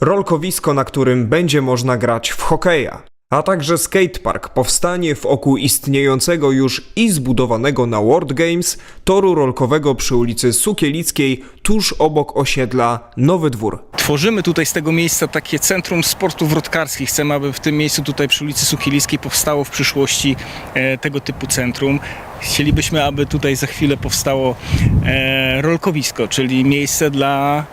rolkowisko, na którym będzie można grać w hokeja, a także skatepark powstanie w oku istniejącego już i zbudowanego na World Games toru rolkowego przy ulicy Sukielickiej, tuż obok osiedla Nowy Dwór. Tworzymy tutaj z tego miejsca takie centrum sportów wrotkarskich. Chcemy, aby w tym miejscu tutaj przy ulicy Sukilickiej powstało w przyszłości e, tego typu centrum. Chcielibyśmy, aby tutaj za chwilę powstało e, rolkowisko, czyli miejsce dla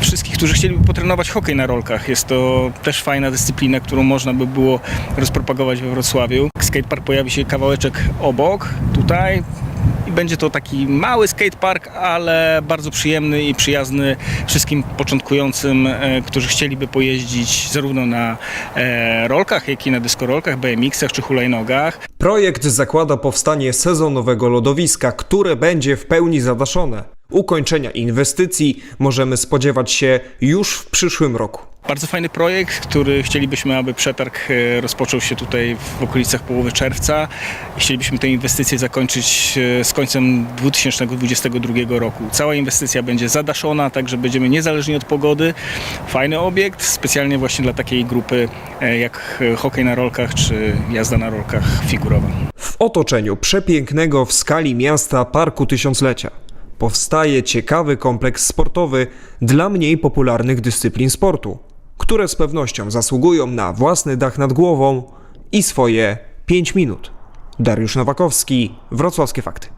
wszystkich, którzy chcieliby potrenować hokej na rolkach. Jest to też fajna dyscyplina, którą można by było rozpropagować we Wrocławiu. Skatepark pojawi się kawałeczek obok, tutaj. I będzie to taki mały skatepark, ale bardzo przyjemny i przyjazny wszystkim początkującym, e, którzy chcieliby pojeździć zarówno na e, rolkach, jak i na deskorolkach, BMX-ach czy hulajnogach. Projekt zakłada powstanie sezonowego lodowiska, które będzie w pełni zadaszone. Ukończenia inwestycji możemy spodziewać się już w przyszłym roku. Bardzo fajny projekt, który chcielibyśmy, aby przetarg e, rozpoczął się tutaj w okolicach połowy czerwca. Chcielibyśmy tę inwestycję zakończyć e, z końcem 2022 roku. Cała inwestycja będzie zadaszona, także będziemy niezależni od pogody. Fajny obiekt, specjalnie właśnie dla takiej grupy e, jak hokej na rolkach czy jazda na rolkach figurowa. W otoczeniu przepięknego w skali miasta Parku Tysiąclecia powstaje ciekawy kompleks sportowy dla mniej popularnych dyscyplin sportu, które z pewnością zasługują na własny dach nad głową i swoje 5 minut. Dariusz Nowakowski, Wrocławskie Fakty.